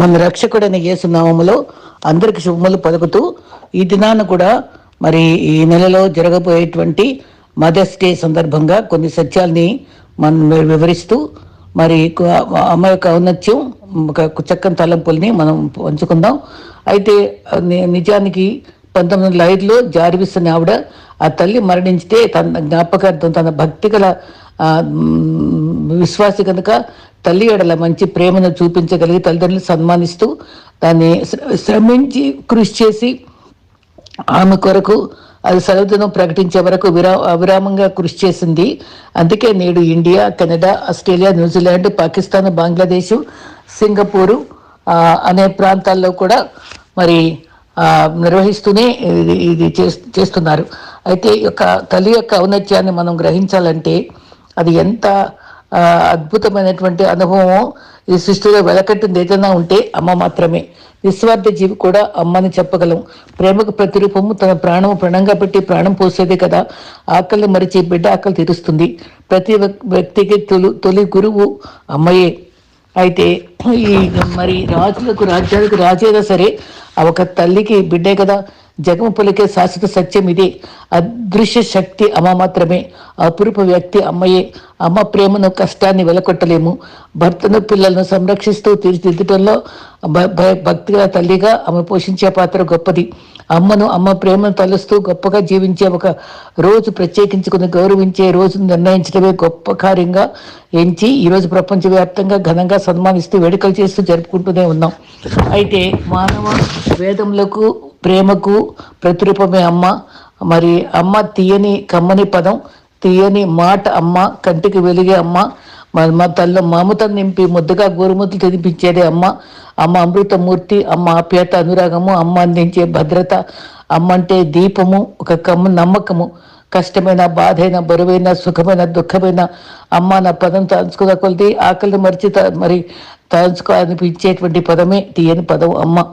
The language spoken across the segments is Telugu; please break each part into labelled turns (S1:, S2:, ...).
S1: మన రక్షకుడైన యేసునామములో అందరికి శుభములు పలుకుతూ ఈ దినాన కూడా మరి ఈ నెలలో జరగబోయేటువంటి మదర్స్ డే సందర్భంగా కొన్ని సత్యాల్ని మనం వివరిస్తూ మరి అమ్మ యొక్క ఔన్నత్యం ఒక చక్కని తలంపుల్ని మనం పంచుకుందాం. అయితే నిజానికి పంతొమ్మిది వందల ఐదులో జారివిస్తున్న ఆవిడ ఆ తల్లి మరణించితే తన జ్ఞాపకార్థం తన భక్తి గల విశ్వాసి కనుక తల్లి ఎడల మంచి ప్రేమను చూపించగలిగి తల్లిదండ్రులు సన్మానిస్తూ దాన్ని శ్రమించి కృషి చేసి ఆమె కొరకు అది సెలవుదినం ప్రకటించే వరకు విరా అవిరామంగా కృషి చేసింది. అందుకే నేడు India Canada Australia New Zealand Pakistan Bangladesh Singapore అనే ప్రాంతాల్లో కూడా మరి నిర్వహిస్తూనే ఇది ఇది చేస్తున్నారు. అయితే ఈ యొక్క తల్లి యొక్క ఔన్నత్యాన్ని మనం గ్రహించాలంటే అది ఎంత అద్భుతమైనటువంటి అనుభవం ఈ సృష్టిలో వెలకట్టింది ఏదైనా ఉంటే అమ్మ మాత్రమే. నిస్వార్థ జీవి కూడా అమ్మని చెప్పగలం. ప్రేమకు ప్రతిరూపము తన ప్రాణము ప్రణంగా పెట్టి ప్రాణం పోసేదే కదా. ఆకలి మరిచి బిడ్డ ఆకలి తీరుస్తుంది. ప్రతి వ్యక్తికి తొలి తొలి గురువు అమ్మయే. అయితే ఈ మరి రాజులకు రాజ్యాలకు రాజేదా సరే ఒక తల్లికి బిడ్డే కదా. జగము పలికే శాశ్వత సత్యం ఇదే. అదృశ్య శక్తి అమ్మ మాత్రమే. అపురూప వ్యక్తి అమ్మయే. అమ్మ ప్రేమను కష్టాన్ని వెలకొట్టలేము. భర్తను పిల్లలను సంరక్షిస్తూ తీర్చిదిద్దటంలో భ- భ- భక్తిగా తల్లిగా ఆమె పోషించే పాత్ర గొప్పది. అమ్మను అమ్మ ప్రేమను తలుస్తూ గొప్పగా జీవించే ఒక రోజు ప్రత్యేకించుకుని గౌరవించే రోజును నిర్ణయించడమే గొప్ప కార్యంగా ఎంచి ఈరోజు ప్రపంచవ్యాప్తంగా ఘనంగా సన్మానిస్తూ వేడుకలు చేస్తూ జరుపుకుంటూనే ఉన్నాం. అయితే మానవ వేదములకు ప్రేమకు ప్రతిరూపమే అమ్మ. మరి అమ్మ తీయని కమ్మని పదం తీయని మాట అమ్మ కంటికి వెలిగే అమ్మ. మా- మా తల్లి మమతను నింపి ముద్దగా గోరుముద్దలు తినిపించేది అమ్మ. అమ్మ అమృతమూర్తి అమ్మ ఆప్యాత అనురాగము అమ్మ అందించే భద్రత అమ్మ అంటే దీపము ఒక కమ్ము నమ్మకము. కష్టమైన బాధైన బరువైన సుఖమైన దుఃఖమైన అమ్మ నా పదం తలుచుకున్న కొలిది ఆకలిని మరిచి త- మరి తలుచుకో అనిపించేటువంటి పదమే తీయని పదం అమ్మ.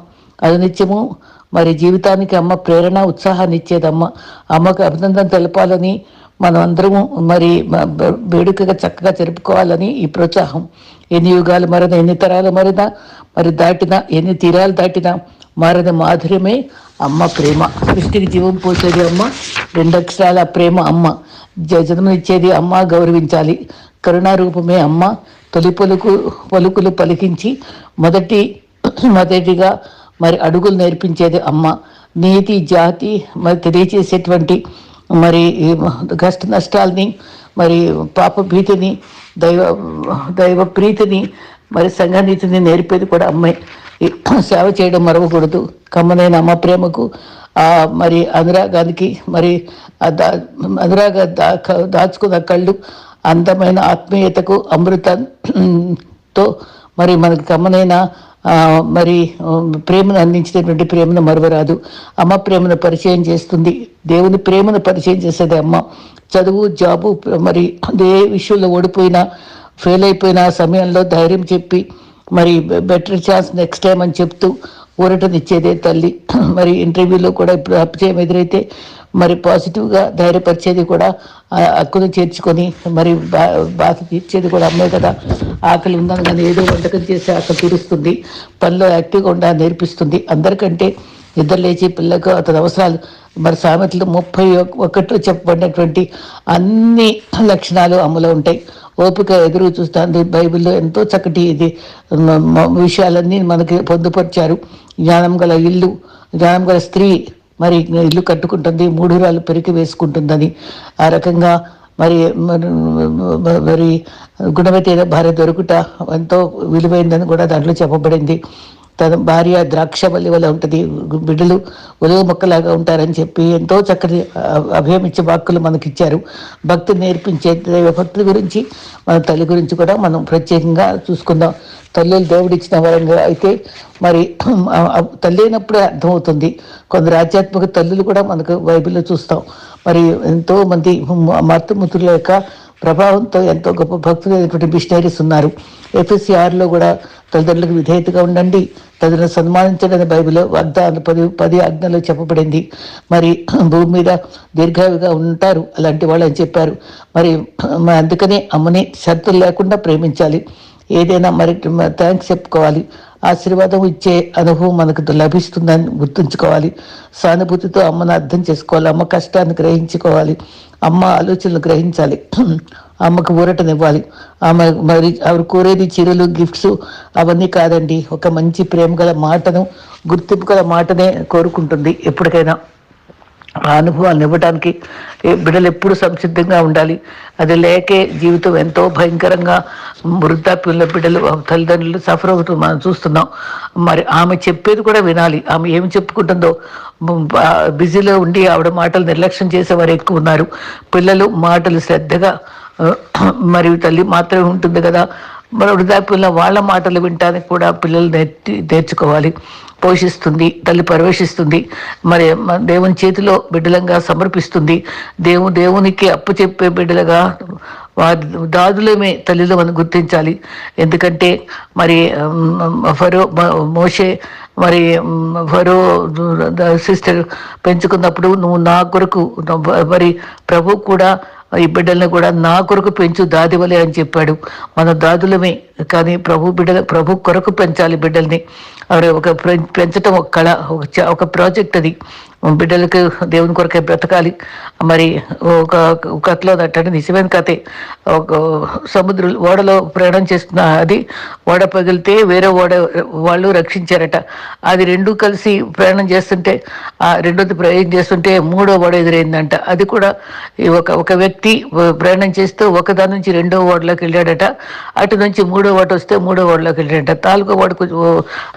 S1: అది నిత్యము మరి జీవితానికి అమ్మ ప్రేరణ ఉత్సాహాన్ని ఇచ్చేది అమ్మ అమ్మకు అభినందన తెలపాలని మనం అందరము మరి వేడుకగా చక్కగా జరుపుకోవాలని ఈ ప్రోత్సాహం. ఎన్ని యుగాలు మరిన ఎన్ని తరాలు మరినా మరి దాటినా ఎన్ని తీరాలు దాటినా మారిన మాధుర్యమే అమ్మ ప్రేమ. సృష్టికి జీవం పోసేది అమ్మ రెండక్షరాల ప్రేమ అమ్మ. జ- జన్మనిచ్చేది అమ్మ గౌరవించాలి. కరుణారూపమే అమ్మ. తొలి పలుకు పలుకులు పలికించి మొదటి మొదటిగా మరి అడుగులు నేర్పించేది అమ్మ. నీతి జాతి మరి తెలియచేసేటువంటి మరి కష్ట నష్టాలని మరి పాప భీతిని దైవ దైవ ప్రీతిని మరి సంఘనీతిని నేర్పేది కూడా అమ్మాయి సేవ చేయడం మరవకూడదు. కమ్మనైన అమ్మ ప్రేమకు ఆ మరి అనురాగానికి మరి ఆ దా అనురాగ దాచుకున్న కళ్ళు అందమైన ఆత్మీయతకు అమృతంతో మరి మనకు కమ్మనైన మరి ప్రేమను అందించినటువంటి ప్రేమను మరవరాదు. అమ్మ ప్రేమను పరిచయం చేస్తుంది. దేవుని ప్రేమను పరిచయం చేసేది అమ్మ. చదువు జాబు మరి ఏ విషయంలో ఓడిపోయినా ఫెయిల్ అయిపోయిన సమయంలో ధైర్యం చెప్పి మరి బెటర్ ఛాన్స్ నెక్స్ట్ టైం అని చెప్తూ ఊరటనిచ్చేదే తల్లి. మరి ఇంటర్వ్యూలో కూడా ఇప్పుడు అపజయం ఎదురైతే మరి పాజిటివ్గా ధైర్యపరిచేది కూడా అక్కును హక్కును చేర్చుకొని మరి బా బాధ తీర్చేది కూడా అమ్మే కదా. ఆకలి ఉందని కానీ ఏదో వంటకం చేసి ఆకలి తీరుస్తుంది. పనిలో యాక్టివ్గా ఉండా నేర్పిస్తుంది. అందరికంటే నిద్ర లేచి పిల్లకు అతని అవసరాలు మరి సామెతలు ముప్పై ఒకటిలో చెప్పబడినటువంటి అన్ని లక్షణాలు అమలు ఉంటాయి. ఓపిక ఎదురు చూస్తుంది. బైబిల్లో ఎంతో చక్కటి ఇది విషయాలన్నీ మనకి పొందుపరిచారు. జ్ఞానం గల ఇల్లు జ్ఞానం గల స్త్రీ మరి ఇల్లు కట్టుకుంటుంది మూడు రాళ్ళు పెరికి వేసుకుంటుందని. ఆ రకంగా మరి మరి గుణవతి భార్య దొరుకుట ఎంతో విలువైందని కూడా దాంట్లో చెప్పబడింది. తన భార్య ద్రాక్షవల్లి వల్ల ఉంటుంది బిడ్డలు ఒలివ మొక్కలాగా ఉంటారని చెప్పి ఎంతో చక్కటి అభయం ఇచ్చే వాక్కులు మనకి ఇచ్చారు భక్తి నేర్పించే దైవ భక్తుల గురించి మన తల్లి గురించి కూడా మనం ప్రత్యేకంగా చూసుకుందాం. తల్లులు దేవుడిచ్చిన వరంగా అయితే మరి తల్లి అయినప్పుడే అర్థమవుతుంది. కొందరు ఆధ్యాత్మిక తల్లులు కూడా మనకు బైబిల్లో చూస్తాం. మరి ఎంతో మంది మాతృమూతుల యొక్క ప్రభావంతో ఎంతో గొప్ప భక్తులు అయినటువంటి మిషనరీస్ ఉన్నారు. ఎఫ్ఎస్సిఆర్లో కూడా తల్లిదండ్రులకు విధేయతగా ఉండండి. తల్లిని సన్మానించడని బైబిల్లో వాగ్దాన పది పది ఆజ్ఞలో చెప్పబడింది. మరి భూమి మీద దీర్ఘావిగా ఉంటారు అలాంటి వాళ్ళు అని చెప్పారు. మరి మరి అందుకనే అమ్మని షరతులు లేకుండా ప్రేమించాలి. ఏదైనా మరి థ్యాంక్స్ చెప్పుకోవాలి. ఆశీర్వాదం ఇచ్చే అనుభవం మనకు లభిస్తుందని గుర్తుంచుకోవాలి. సానుభూతితో అమ్మను అర్థం చేసుకోవాలి. అమ్మ కష్టాన్ని గ్రహించుకోవాలి. అమ్మ ఆలోచనలు గ్రహించాలి. అమ్మకు ఊరటనివ్వాలి. ఆమె మరి ఆవిడ కోరేది చీరలు గిఫ్ట్స్ అవన్నీ కాదండి. ఒక మంచి ప్రేమ గల మాటను గుర్తింపు గల మాటనే కోరుకుంటుంది ఎప్పటికైనా. ఆ అనుభవాలను ఇవ్వడానికి ఏ బిడ్డలు ఎప్పుడు సంసిద్ధంగా ఉండాలి? అది లేకే జీవితం ఎంతో భయంకరంగా వృద్ధాప్యంలో బిడ్డలు తల్లిదండ్రులు సఫర్ అవుతూ మనం చూస్తున్నాం. మరి ఆమె చెప్పేది కూడా వినాలి. ఆమె ఏమి చెప్పుకుంటుందో? బిజీలో ఉండి ఆవిడ మాటలు నిర్లక్ష్యం చేసేవారు ఎక్కువ ఉన్నారు. పిల్లలు మాటలు శ్రద్ధగా మరియు తల్లి మాత్రమే ఉంటుంది కదా? మరి వృద్ధాప్యంలో వాళ్ళ మాటలు వింటానికి కూడా పిల్లలు నేర్చి నేర్చుకోవాలి. పోషిస్తుంది తల్లి పరివేషిస్తుంది మరి దేవుని చేతిలో బిడ్డలంగా సమర్పిస్తుంది. దేవు దేవునికి అప్పు చెప్పే బిడ్డలుగా వారి దాదులమే తల్లిలో మనం గుర్తించాలి. ఎందుకంటే మరి ఫరో మోషే మరి ఫరో సిస్టర్ పెంచుకున్నప్పుడు నువ్వు నా కొరకు మరి ప్రభు కూడా ఈ బిడ్డలను కూడా నా కొరకు పెంచు దాదివలే అని చెప్పాడు. మన దాదులమే కానీ ప్రభు బిడ్డల ప్రభు కొరకు పెంచాలి బిడ్డల్ని. అవి ఒక పెంచటం ఒక కళ చ- ఒక ప్రాజెక్ట్ అది. బిడ్డలకు దేవుని కొరకే బ్రతకాలి. మరి ఒక కథలో దట్టండి నిజమైన కథే. ఒక సముద్ర ఓడలో ప్రయాణం చేస్తున్న అది ఓడ పగిలితే వేరే ఓడ వాళ్ళు రక్షించారట. అది రెండు కలిసి ప్రయాణం చేస్తుంటే ఆ రెండోది ప్రయాణం చేస్తుంటే మూడో ఓడ ఎదురైందంట. అది కూడా ఈ ఒక ఒక వ్యక్తి ప్రయాణం చేస్తూ ఒకదాని నుంచి రెండో ఓడలోకి వెళ్ళాడట. అటు నుంచి మూడో ఓడ వస్తే మూడో ఓడలోకి వెళ్ళాడట. తాలూకా ఓడకు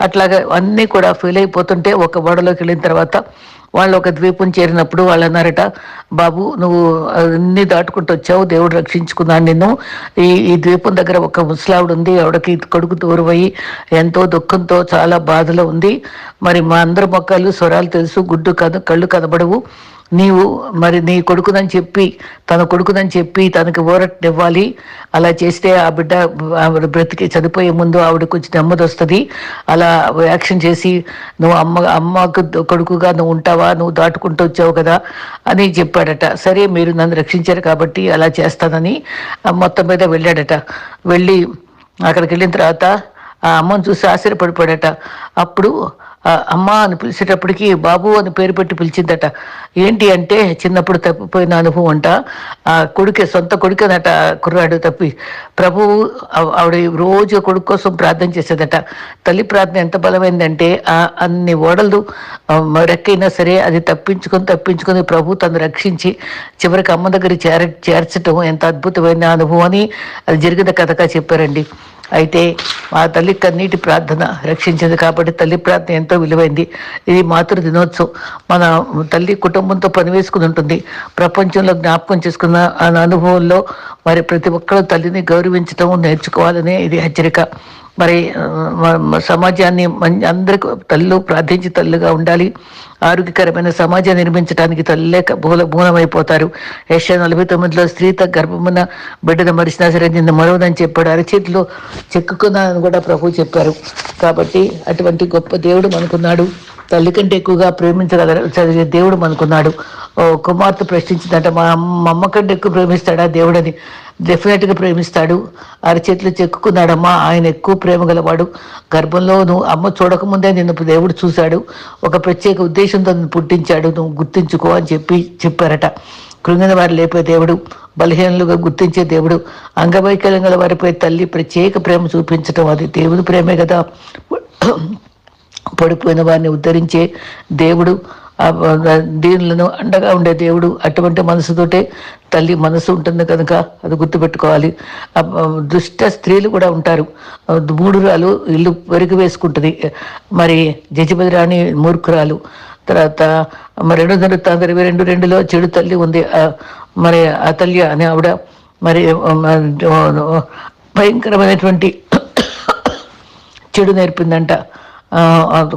S1: అట్లాగా అన్నీ కూడా ఫెయిల్ అయిపోతుంటే ఒక ఓడలోకి వెళ్ళిన తర్వాత వాళ్ళు ఒక ద్వీపం చేరినప్పుడు వాళ్ళు అన్నారట బాబు నువ్వు అన్ని దాటుకుంటూ వచ్చావు దేవుడు రక్షించుకున్నాను నిన్ను. ఈ ఈ ద్వీపం దగ్గర ఒక ముసలావిడ ఉంది ఆవిడకి కొడుకు దూరమయ్యి ఎంతో దుఃఖంతో చాలా బాధలో ఉంది. మరి మా అందరి మొక్కలు స్వరాలు తెలుసు గుడ్డు కథ కళ్ళు కనబడవు. నీవు మరి నీ కొడుకునని చెప్పి తన కొడుకునని చెప్పి తనకి ఊరటనివ్వాలి అలా చేస్తే ఆ బిడ్డ ఆవిడ బ్రతికి చనిపోయే ముందు ఆవిడ కొంచెం నెమ్మది వస్తుంది. అలా యాక్షన్ చేసి నువ్వు అమ్మ అమ్మకు కొడుకుగా నువ్వు ఉంటావా? నువ్వు దాటుకుంటూ వచ్చావు కదా? అని చెప్పాడట. సరే మీరు నన్ను రక్షించారు కాబట్టి అలా చేస్తానని. ఆ మొత్తం మీద వెళ్ళాడట. వెళ్ళి అక్కడికి వెళ్ళిన తర్వాత ఆ అమ్మను చూసి ఆశ్చర్యపడిపోయాడట. అప్పుడు అమ్మ అని పిలిచేటప్పటికి బాబు అని పేరు పెట్టి పిలిచిందట. ఏంటి అంటే చిన్నప్పుడు తప్పిపోయిన అనుభవం అంట. ఆ కొడుకే సొంత కొడుకేనట కుర్రాడు తప్పి. ప్రభువు ఆవిడ రోజు కొడుకు కోసం ప్రార్థన చేసేదట. తల్లి ప్రార్థన ఎంత బలమైందంటే ఆ అన్ని ఓడలు రెక్కైనా సరే అది తప్పించుకొని తప్పించుకొని ప్రభు తను రక్షించి చివరికి అమ్మ దగ్గర చేర చేర్చటం ఎంత అద్భుతమైన అనుభవం అని అది జరిగిన కథగా చెప్పారండి. అయితే మా తల్లి కన్నీటి ప్రార్థన రక్షించింది కాబట్టి తల్లి ప్రార్థన ఎంతో విలువైంది. ఇది మాతృ దినోత్సవం. మన తల్లి కుటుంబంతో పనివేసుకుని ఉంటుంది. ప్రపంచంలో జ్ఞాపకం చేసుకున్న ఆ అనుభవంలో మరి ప్రతి ఒక్కరూ తల్లిని గౌరవించడం నేర్చుకోవాలనే ఇది హెచ్చరిక. మరి సమాజాన్ని మం- అందరికీ తల్లు ప్రార్థించి తల్లుగా ఉండాలి. ఆరోగ్యకరమైన సమాజాన్ని నిర్మించడానికి తల్లేక క- మూల మూలమైపోతారు యశ నలభై తొమ్మిదిలో స్త్రీ గర్భమున బిడ్డను మరిచినా సరే నిన్ను మరవదని చెప్పాడు. అరచేతిలో చెక్కుకున్నానని కూడా ప్రభు చెప్పారు. కాబట్టి అటువంటి గొప్ప దేవుడు మనకున్నాడు. తల్లి కంటే ఎక్కువగా ప్రేమించగల చదివే దేవుడు అనుకున్నాడు ఓ కుమార్తె ప్రశ్నించిందంట మా అమ్మ మా అమ్మ కంటే ఎక్కువ ప్రేమిస్తాడా దేవుడని? డెఫినెట్గా ప్రేమిస్తాడు. అరచేతిలో చెక్కుకున్నాడమ్మా. ఆయన ఎక్కువ ప్రేమ గలవాడు. గర్భంలో నువ్వు అమ్మ చూడకముందే నిన్ను దేవుడు చూశాడు. ఒక ప్రత్యేక ఉద్దేశంతో నిన్ను పుట్టించాడు. నువ్వు గుర్తించుకో అని చెప్పి చెప్పారట. కృంగిన వారు లేపే దేవుడు బలహీనలుగా గుర్తించే దేవుడు అంగవైకల్యం గల వారిపై తల్లి ప్రత్యేక ప్రేమ చూపించడం అది దేవుని ప్రేమే కదా. పడిపోయిన వారిని ఉద్ధరించే దేవుడు ఆ దీనులను అండగా ఉండే దేవుడు అటువంటి మనసుతోటే తల్లి మనసు ఉంటుంది కనుక అది గుర్తుపెట్టుకోవాలి. దుష్ట స్త్రీలు కూడా ఉంటారు. మూడురాలు ఇల్లు పెరుగు వేసుకుంటుంది. మరి జజిపతి రాణి మూర్ఖురాలు. తర్వాత మరి రెండు దినవృత్తాంతం ఇరవై రెండు రెండులో చెడు తల్లి ఉంది. ఆ, మరి అతల్య అనే ఆవిడ మరి భయంకరమైనటువంటి చెడు నేర్పిందంట.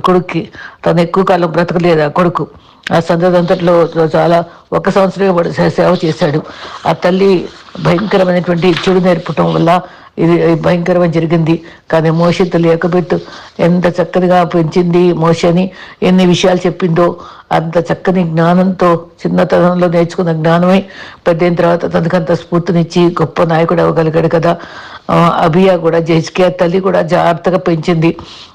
S1: కొడుక్కి. తను ఎక్కువ కాలం బ్రతకలేదు ఆ కొడుకు? ఆ సందర్భంతట్లో చాలా ఒక సంవత్సరమే వాడు సేవ చేశాడు. ఆ తల్లి భయంకరమైనటువంటి చెడు నేర్పటం వల్ల ఇది భయంకరమైన జరిగింది. కానీ మోష తల్లి ఎక్కబెట్టు ఎంత చక్కగా పెంచింది మోషని ఎన్ని విషయాలు చెప్పిందో. అంత చక్కని జ్ఞానంతో చిన్నతనంలో నేర్చుకున్న జ్ఞానమే పెద్దయిన తర్వాత తనకంత స్ఫూర్తినిచ్చి గొప్ప నాయకుడు అవ్వగలిగాడు కదా. అభియా కూడా జెస్కే తల్లి కూడా జాగ్రత్తగా పెంచింది.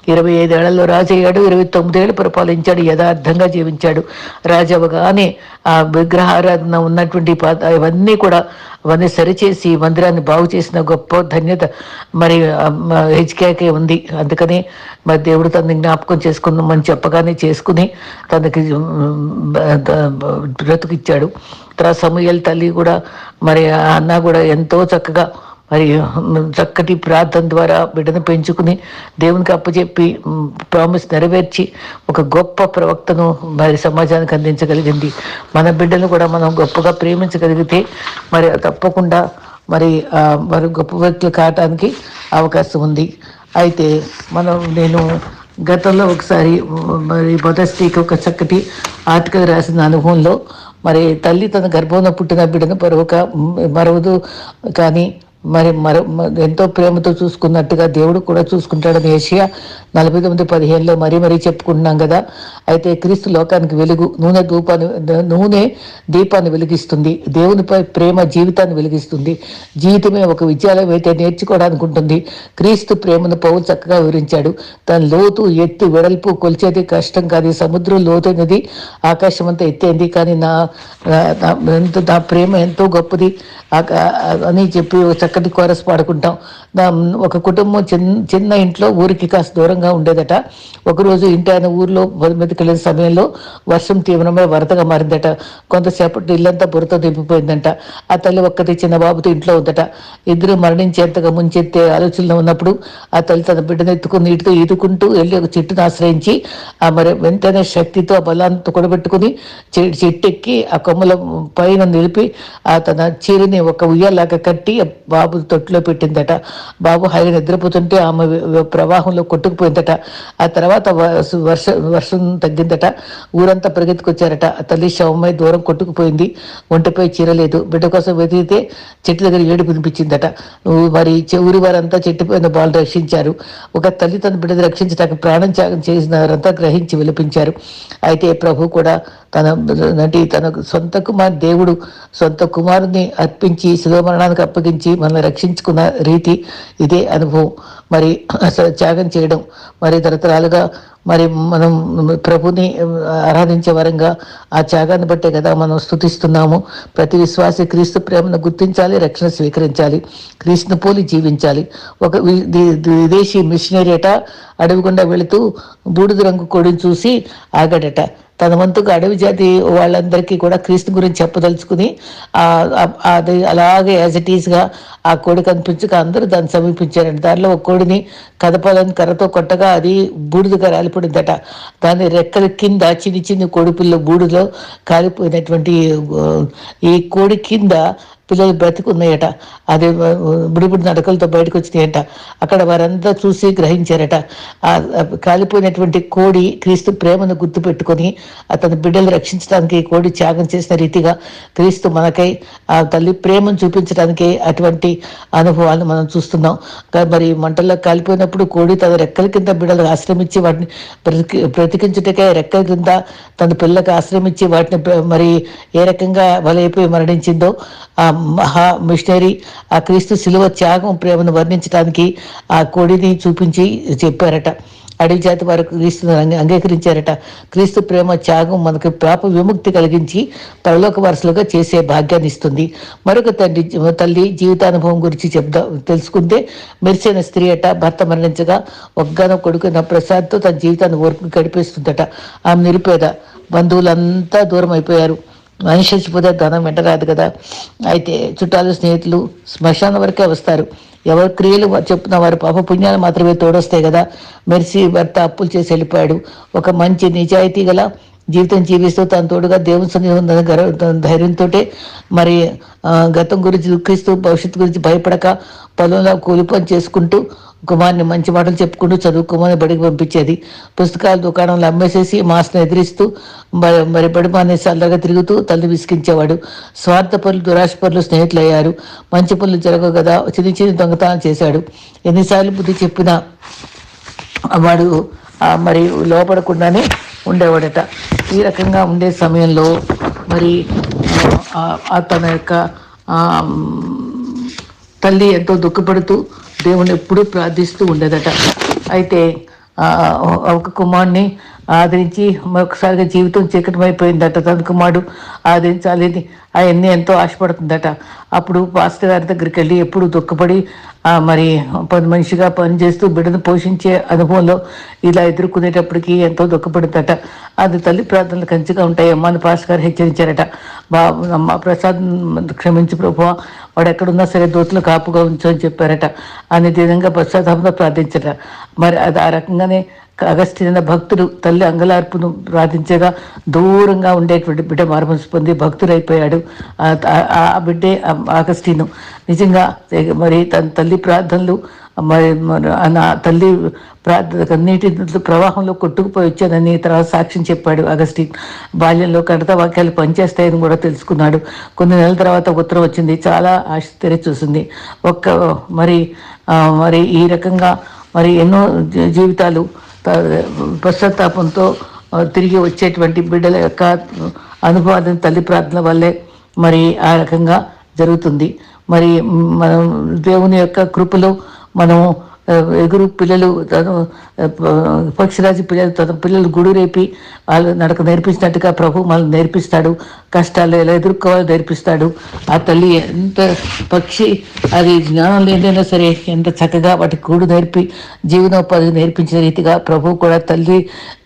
S1: ఇరవై ఐదేళ్ళలో రాజయ్యాడు ఇరవై తొమ్మిదేళ్ళు పరిపాలించాడు యథార్థంగా జీవించాడు. రాజవగానే ఆ విగ్రహారాధన ఉన్నటువంటి పాత ఇవన్నీ కూడా అవన్నీ సరిచేసి మందిరాన్ని బాగు చేసిన గొప్ప ధన్యత మరి హెచ్కేకే ఉంది. అందుకని మరి దేవుడు తనని జ్ఞాపకం చేసుకుందామని చెప్పగానే చేసుకుని తనకి బ్రతుకిచ్చాడు. తర్వాత సమూహల తల్లి కూడా మరి ఆ అన్న కూడా ఎంతో చక్కగా మరి చక్కటి ప్రార్థన ద్వారా బిడ్డను పెంచుకుని దేవునికి అప్పచెప్పి ప్రామిస్ నెరవేర్చి ఒక గొప్ప ప్రవక్తను మరి సమాజానికి అందించగలిగింది. మన బిడ్డను కూడా మనం గొప్పగా ప్రేమించగలిగితే మరి తప్పకుండా మరి మరి గొప్ప వ్యక్తులు కావటానికి అవకాశం ఉంది. అయితే మనం నేను గతంలో ఒకసారి మరి మొదటికి ఒక చక్కటి ఆర్టికల్ రాసిన అనుభవంలో మరి తల్లి తన గర్భంలో పుట్టిన బిడ్డను పరువక మరవదు కానీ మరి మరో ఎంతో ప్రేమతో చూసుకున్నట్టుగా దేవుడు కూడా చూసుకుంటాడని ఏషియా నలభై తొమ్మిది పదిహేనులో మరీ మరీ చెప్పుకుంటున్నాం కదా. అయితే క్రీస్తు లోకానికి వెలుగు నూనె ధూపాన్ని నూనె దీపాన్ని వెలిగిస్తుంది. దేవునిపై ప్రేమ జీవితాన్ని వెలిగిస్తుంది. జీవితమే ఒక విద్యాలయం అయితే నేర్చుకోవడానికి ఉంటుంది క్రీస్తు ప్రేమను పౌరు చక్కగా వివరించాడు. తన లోతు ఎత్తు వెడల్పు కొలిచేది కష్టం కాదు. సముద్రం లోతైనది ఆకాశం అంతా ఎత్తైంది. కానీ నా నా- నా- ప్రేమ ఎంతో గొప్పది. అని చెప్పి ఒక చక్కటి కోరస్ పాడుకుంటాం. ఒక కుటుంబం చిన్న చిన్న ఇంట్లో ఊరికి కాస్త దూరంగా ఉండేదట. ఒకరోజు ఇంటి ఆయన ఊర్లో పొలం మీదకి సమయంలో వర్షం తీవ్రమైన వరదగా మారిందట. కొంతసేపటి ఇల్లంతా బురత దింపిపోయిందంట ఆ తల్లి ఒక్కటి చిన్న బాబుతో ఇంట్లో ఉందట. ఇద్దరు మరణించేంతగా ముంచెత్తే ఆలోచనలో ఉన్నప్పుడు ఆ తల్లి తన బిడ్డను ఎత్తుకుని నీటితో ఈదుకుంటూ వెళ్ళి ఒక చెట్టును ఆశ్రయించి ఆ మరి వెంటనే శక్తితో బలాంతో బలాన్ని కూడబెట్టుకుని చె- చెట్టు ఎక్కి ఆ కొమ్మల పైన నిలిపి ఆ తన చీరని ఒక ఉయ్యాలాగా కట్టి బాబు తొట్టులో పెట్టిందట. బాబు హాయిగా నిద్రపోతుంటే ఆమె ప్రవాహంలో కొట్టుకుపోయిందట. ఆ తర్వాత వర్ష వర్షం తగ్గిందట. ఊరంతా పరిగెత్తుకొచ్చారట. తల్లి శవమై దూరం కొట్టుకుపోయింది. ఒంటిపై చీరలేదు బిడ్డ కోసం వెతికితే చెట్టు దగ్గర ఏడు వినిపించిందట మరి ఊరి వారంతా చెట్టు పైన బాలు రక్షించారు. ఒక తల్లి తన బిడ్డను రక్షించడానికి ప్రాణం త్యాగం చేసిన వారంతా గ్రహించి విలపించారు. అయితే ప్రభు కూడా తన నటి తన సొంత కుమార్ దేవుడు సొంత కుమారుని అర్పించి శిలువ మరణానికి అప్పగించి మనల్ని రక్షించుకున్న రీతి ఇదే అనుభవం. మరి అసలు త్యాగం చేయడం మరి తరతరాలుగా మరి మనం ప్రభుని ఆరాధించే వరంగా ఆ త్యాగాన్ని బట్టే కదా మనం స్థుతిస్తున్నాము ప్రతి విశ్వాసి క్రీస్తు ప్రేమను గుర్తించాలి రక్షణ స్వీకరించాలి క్రీస్తుని పోలి జీవించాలి. ఒక విదేశీ మిషనరీ అట అడవి గుండా వెళుతూ బూడిద రంగు కొడిని చూసి ఆగాడట. తన వంతుగా అడవి జాతి వాళ్ళందరికీ కూడా క్రీస్తు గురించి చెప్పదలుచుకుని అది అలాగే యాజ్ ఇట్ ఈస్గా ఆ కోడి కనిపించక అందరూ దాన్ని సమీపించారంట దానిలో ఒక కోడిని కదపాలని కర్రతో కొట్టగా అది బూడిదగా రాలిపడిందట దాని రెక్కల కింద చిన్ని చిన్ని కోడిపిల్ల బూడిలో కాలిపోయినటువంటి ఈ కోడి కింద పిల్లలు బ్రతికున్నాయట. అది బుడిబుడి నడకలతో బయటకు వచ్చినాయట. అక్కడ వారంతా చూసి గ్రహించారట. ఆ కాలిపోయినటువంటి కోడి క్రీస్తు ప్రేమను గుర్తుపెట్టుకొని అతని బిడ్డలు రక్షించడానికి కోడి త్యాగం చేసిన రీతిగా క్రీస్తు మనకై ఆ తల్లి ప్రేమను చూపించడానికి అటువంటి అనుభవాలను మనం చూస్తున్నాం. మరి మంటల్లో కాలిపోయినప్పుడు కోడి తన రెక్కల కింద బిడ్డలు ఆశ్రమించి వాటిని బ్రతికి బ్రతికించుటకే రెక్కల కింద తన పిల్లలకు ఆశ్రమించి వాటిని మరి ఏ రకంగా వలైపోయి మరణించిందో ఆ మహా మిషనరీ. ఆ క్రీస్తు శిలువ త్యాగం ప్రేమను వర్ణించడానికి ఆ కోడిని చూపించి చెప్పారట. అడవి జాతి వారు క్రీస్తుని అంగీకరించారట. క్రీస్తు ప్రేమ త్యాగం మనకు పాప విముక్తి కలిగించి పరలోక వారసులుగా చేసే భాగ్యాన్ని ఇస్తుంది. మరొక తండ్రి తల్లి జీవితానుభవం గురించి చెప్దా తెలుసుకుంటే మెరిసిన స్త్రీ అట భర్త మరణించగా ఒక్కగానో కొడుకున్న ప్రసాద్తో తన జీవితాన్ని ఓర్పు గడిపేస్తుందట. ఆమె నిరుపేద. బంధువులంతా దూరం అయిపోయారు మనిషి చచ్చిపోతే ధనం వెంటరాదు కదా. అయితే చుట్టాలు స్నేహితులు శ్మశానం వరకే వస్తారు. ఎవరి క్రియలు చెప్పున వారి పాప పుణ్యాలు మాత్రమే తోడొస్తాయి కదా. మెరిసి భర్త అప్పులు చేసి వెళ్ళిపోయాడు. ఒక మంచి నిజాయితీ గల జీవితం జీవిస్తూ తన తోడుగా దేవుని సన్నిధి ఉందని గర్వ ధైర్యంతో మరి గతం గురించి దుఃఖిస్తూ భవిష్యత్తు గురించి భయపడక పొలంలో కూలి పని చేసుకుంటూ కుమార్ని మంచి మాటలు చెప్పుకుంటూ చదువుకోమని బడికి పంపించేది. పుస్తకాల దుకాణంలో అమ్మేసేసి మాస్ను ఎదిరిస్తూ మరి మరి బడి మానేసి అల్లగా తిరుగుతూ తల్లి విసిగించేవాడు. స్వార్థ పనులు దురాశ పనులు స్నేహితులు అయ్యారు మంచి పనులు జరగవు కదా చిన్న చిన్న దొంగతనం చేశాడు. ఎన్నిసార్లు బుద్ధి చెప్పినా వాడు మరి లోపడకుండానే ఉండేవాడట. ఈ రకంగా ఉండే సమయంలో మరి ఆ, తన యొక్క తల్లి ఎంతో దుఃఖపడుతూ దేవుని ఎప్పుడూ ప్రార్థిస్తూ ఉండేదట. అయితే ఒక కుమారుని ఆదరించి మరొకసారిగా జీవితం చీకటమైపోయిందట తన కుమారుడు ఆదరించాలని అవన్నీ ఎంతో ఆశపడుతుందట. అప్పుడు పాస్టర్ గారి దగ్గరికి వెళ్ళి ఎప్పుడు దుఃఖపడి మరి పని మనిషిగా పనిచేస్తూ బిడ్డను పోషించే అనుభవంలో ఇలా ఎదుర్కొనేటప్పటికి ఎంతో దుఃఖపడుతుందట. అది తల్లి ప్రార్థనలు కంచిగా ఉంటాయి అమ్మ అని పాస్టర్ గారు హెచ్చరించారట. బాబు అమ్మ ప్రసాద్ క్షమించి ప్రభు వాడు ఎక్కడున్నా సరే దోతులు కాపుగా ఉంచు అని చెప్పారట. అనే విధంగా పశ్చాత్తాపంతో ప్రార్థించట. మరి అది ఆ రకంగానే అగస్త్యన భక్తుడు తల్లి అంగలార్పును ప్రార్థించగా దూరంగా ఉండేటువంటి బిడ్డ మార్మల్స్ పొంది భక్తుడైపోయాడు. ఆ- ఆ- బిడ్డే అగస్టిను నిజంగా మరి తన తల్లి ప్రార్థనలు మరి నా తల్లి ప్రార్థన నీటి ప్రవాహంలో కొట్టుకుపోయి వచ్చానని తర్వాత సాక్ష్యం చెప్పాడు అగస్టిన్ బాల్యంలో కడత వాక్యాలు పనిచేస్తాయని కూడా తెలుసుకున్నాడు. కొన్ని నెలల తర్వాత ఉత్తరం వచ్చింది. చాలా ఆశ్చర్య చూసింది. ఒక్క మరి మరి ఈ రకంగా మరి ఎన్నో జీ- జీవితాలు పశ్చాత్తాపంతో తిరిగి వచ్చేటువంటి బిడ్డల యొక్క అనుభవాన్ని తల్లి ప్రార్థన వల్లే మరి ఆ రకంగా జరుగుతుంది. మరి మనం దేవుని యొక్క కృపలో మనం ఎగురు పిల్లలు తను పక్షిరాజు పిల్లలు తన పిల్లలు గుడి రేపి వాళ్ళు నడక నేర్పించినట్టుగా ప్రభు మనల్ని నేర్పిస్తాడు. కష్టాలు ఎలా ఎదుర్కోవాలో నేర్పిస్తాడు. ఆ తల్లి ఎంత పక్షి అది జ్ఞానం లేదైనా సరే ఎంత చక్కగా వాటి గూడు నేర్పి జీవనోపాధి నేర్పించిన రీతిగా ప్రభు కూడా తల్లి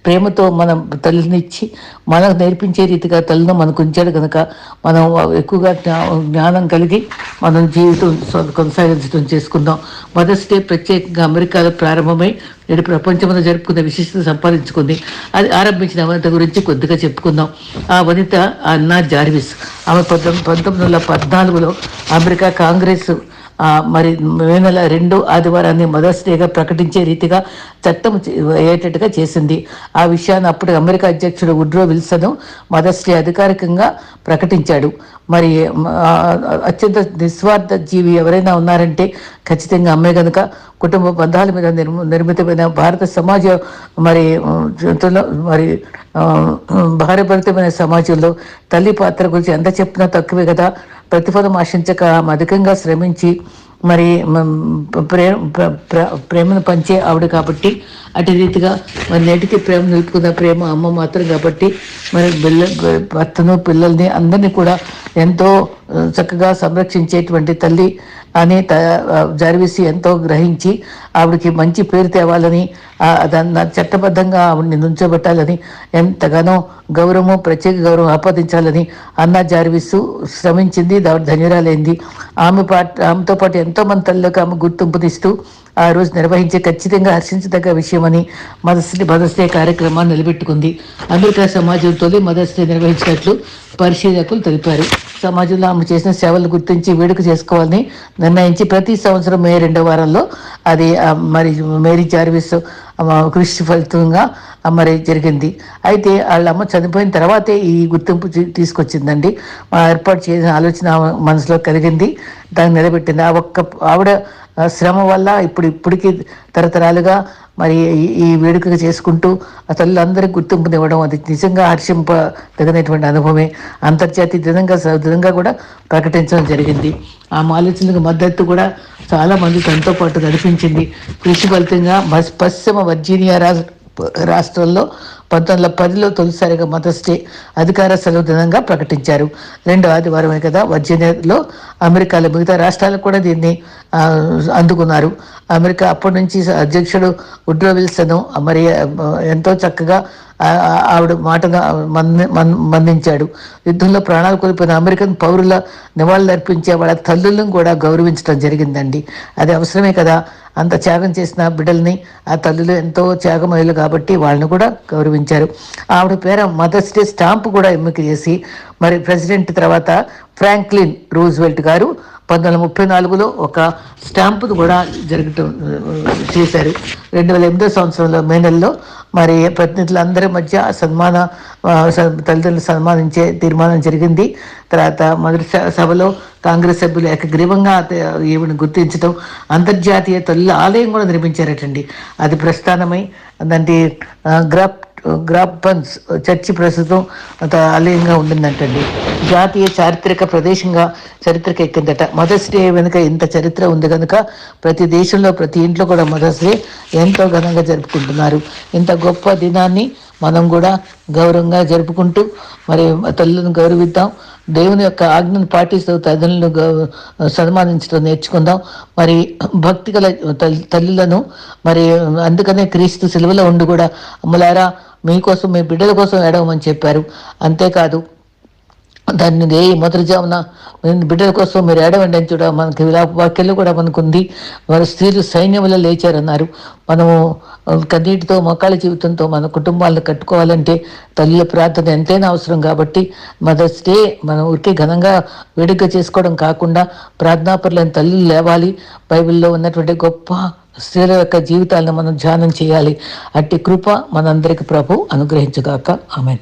S1: ప్రేమతో మనం తల్లినిచ్చి మనకు నేర్పించే రీతిగా తల్లిని మనకు ఉంచాడు కనుక మనం ఎక్కువగా జ్ఞా- జ్ఞానం కలిగి మనం జీవితం కొనసాగించడం చేసుకుందాం. మదర్స్ డే ప్రత్యేకంగా అమెరికాలో ప్రారంభమై నేడు ప్రపంచంలో జరుపుకునే విశిష్టత సంపాదించుకుంది. అది ఆరంభించిన వనిత గురించి కొద్దిగా చెప్పుకుందాం. ఆ వనిత అన్నా జార్విస్. ఆమె పంతొమ్మిది పంతొమ్మిది వందల పద్నాలుగులో అమెరికా కాంగ్రెస్ మరి మే నెల రెండు ఆదివారాన్ని మదర్స్ డేగా ప్రకటించే రీతిగా చట్టం అయ్యేటట్టుగా చేసింది. ఆ విషయాన్ని అప్పుడు అమెరికా అధ్యక్షుడు ఉడ్రో విల్సన్ మదర్స్ డే అధికారికంగా ప్రకటించాడు. మరి అత్యంత నిస్వార్థ జీవి ఎవరైనా ఉన్నారంటే ఖచ్చితంగా అమ్మే కనుక కుటుంబ బంధాల మీద నిర్మితమైన భారత సమాజ మరి మరి ఆ, భారభరితమైన సమాజంలో తల్లి పాత్ర గురించి ఎంత చెప్పినా తక్కువే కదా. ప్రతిఫలం ఆశించక అధికంగా శ్రమించి మరి ప్రేమ ప్ర- ప్ర- ప్రేమను పంచే ఆవిడ కాబట్టి అటు రీతిగా మరి నేటికి ప్రేమ నిలుపుకున్న ప్రేమ అమ్మ మాత్రం కాబట్టి మరి పిల్ల భర్తను పిల్లల్ని అందరినీ కూడా ఎంతో చక్కగా సంరక్షించేటువంటి తల్లి అని త జరివిసి ఎంతో గ్రహించి ఆవిడకి మంచి పేరు తేవాలని దాన్ని చట్టబద్ధంగా ఆవిడని నుంచోబెట్టాలని ఎంతగానో గౌరవము ప్రత్యేక గౌరవం ఆపాదించాలని అన్న జార్విస్ శ్రమించింది దావిడ ధన్యురాలైంది. ఆమె పాటు ఆమెతో పాటు ఎంతో మంది తల్లిలోకి ఆమె గుర్తింపునిస్తూ ఆ రోజు నిర్వహించే ఖచ్చితంగా హర్షించదగ్గ విషయమని మదర్స్ డే మదర్స్ డే కార్యక్రమాన్ని నిలబెట్టుకుంది. అమెరికా సమాజం తొలి మదర్స్ డే నిర్వహించినట్లు పరిశీలకులు తెలిపారు. సమాజంలో ఆమె చేసిన సేవలు గుర్తించి వేడుక చేసుకోవాలని నిర్ణయించి ప్రతి సంవత్సరం మే రెండో వారంలో అది మరి మేరీ జార్విస్ కృషి ఫలితంగా మరి జరిగింది. అయితే వాళ్ళ అమ్మ చనిపోయిన తర్వాతే ఈ గుర్తింపు తీసుకొచ్చిందండి. ఏర్పాటు చేసిన ఆలోచన మనసులో కలిగింది. దాన్ని నిలబెట్టింది. ఆ ఒక్క ఆవిడ శ్రమ వల్ల ఇప్పుడు ఇప్పటికీ తరతరాలుగా మరి ఈ- ఈ చేసుకుంటూ ఆ తల్లులందరికీ గుర్తింపునివ్వడం అది నిజంగా హర్షింపదగినటువంటి అనుభవమే. అంతర్జాతీయ దినంగా దినంగా కూడా ప్రకటించడం జరిగింది. ఆ ఆలోచనలకు మద్దతు కూడా చాలా మంది తనతో పాటు నడిపించింది. కృషి ఫలితంగా పశ్చిమ వర్జీనియా రాష్ట్ర రాష్ట్రంలో పంతొమ్మిది వందల పదిలో తొలిసారిగా మదర్స్ డే అధికార సెలవు దినంగా ప్రకటించారు. రెండో ఆదివారమే కదా వర్జీనియాలో అమెరికాలో మిగతా రాష్ట్రాలు కూడా దీన్ని అందుకున్నారు. అమెరికా అప్పటి నుంచి అధ్యక్షుడు ఉడ్రో విల్సన్ మరి ఎంతో చక్కగా ఆవిడ మాటను మందించాడు మన్- యుద్ధంలో ప్రాణాలు కోల్పోయిన అమెరికన్ పౌరుల నివాళులు అర్పించే వాళ్ళ తల్లులను కూడా గౌరవించడం జరిగిందండి. అది అవసరమే కదా. అంత త్యాగం చేసిన బిడ్డల్ని ఆ తల్లులు ఎంతో త్యాగమయులు కాబట్టి వాళ్ళని కూడా గౌరవించారు. ఆవిడ పేర మదర్స్ డే స్టాంప్ కూడా ఎమ్మిక చేసి మరి ప్రెసిడెంట్ తర్వాత ఫ్రాంక్లిన్ రూజ్వెల్ట్ గారు పంతొమ్మిది ముప్పై నాలుగులో ఒక స్టాంపును కూడా జరగటం చేశారు. రెండు వేల ఎనిమిదో సంవత్సరంలో మే నెలలో మరి ప్రతినిధులందరి మధ్య సన్మాన తల్లిదండ్రులు సన్మానించే తీర్మానం జరిగింది. తర్వాత మొదటి స- సభలో కాంగ్రెస్ సభ్యులు ఏకగ్రీవంగా అత- ఈవిని గుర్తించడం అంతర్జాతీయ తల్లి ఆలయం కూడా నిర్మించారటండి. అది ప్రస్థానమై దాంటి గ్రాప్ గ్రాపన్స్ చర్చి ప్రస్తుతం ఆలయంగా ఉండిందంటండి జాతీయ చారిత్రక ప్రదేశంగా చరిత్రకి ఎక్కిందట. మదర్స్ డే వెనుక ఇంత చరిత్ర ఉంది కనుక ప్రతి దేశంలో ప్రతి ఇంట్లో కూడా మదర్స్ డే ఎంతో ఘనంగా జరుపుకుంటున్నారు. ఇంత గొప్ప దినాన్ని మనం కూడా గౌరవంగా జరుపుకుంటూ మరి తల్లులను గౌరవిద్దాం. దేవుని యొక్క ఆజ్ఞను పాటిస్తూ తల్లులను సన్మానించడం నేర్చుకుందాం. మరి భక్తి గల తల్లులను మరి అందుకనే క్రీస్తు సెలవులో ఉండి కూడా అమ్మలారా మీకోసం మీ బిడ్డల కోసం ఏడవమని చెప్పారు. అంతేకాదు దాన్ని ఏ మొదటి జామున బిడ్డల కోసం మీరు ఏడవండి అని చూడ మనకి వాక్యంలో కూడా మనకు ఉంది వారు స్త్రీలు సైన్యంలో లేచారన్నారు. మనము కన్నీటితో మొక్కల జీవితంతో మన కుటుంబాలను కట్టుకోవాలంటే తల్లుల ప్రార్థన ఎంతైనా అవసరం కాబట్టి మదర్స్ డే మనం ఊరికే ఘనంగా వేడుక చేసుకోవడం కాకుండా ప్రార్థనాపరులైన తల్లులు లేవాలి. బైబిల్లో ఉన్నటువంటి గొప్ప స్త్రీల యొక్క జీవితాలను మనం ధ్యానం చేయాలి. అట్టి కృప మనందరికి ప్రభు అనుగ్రహించగాక. ఆమె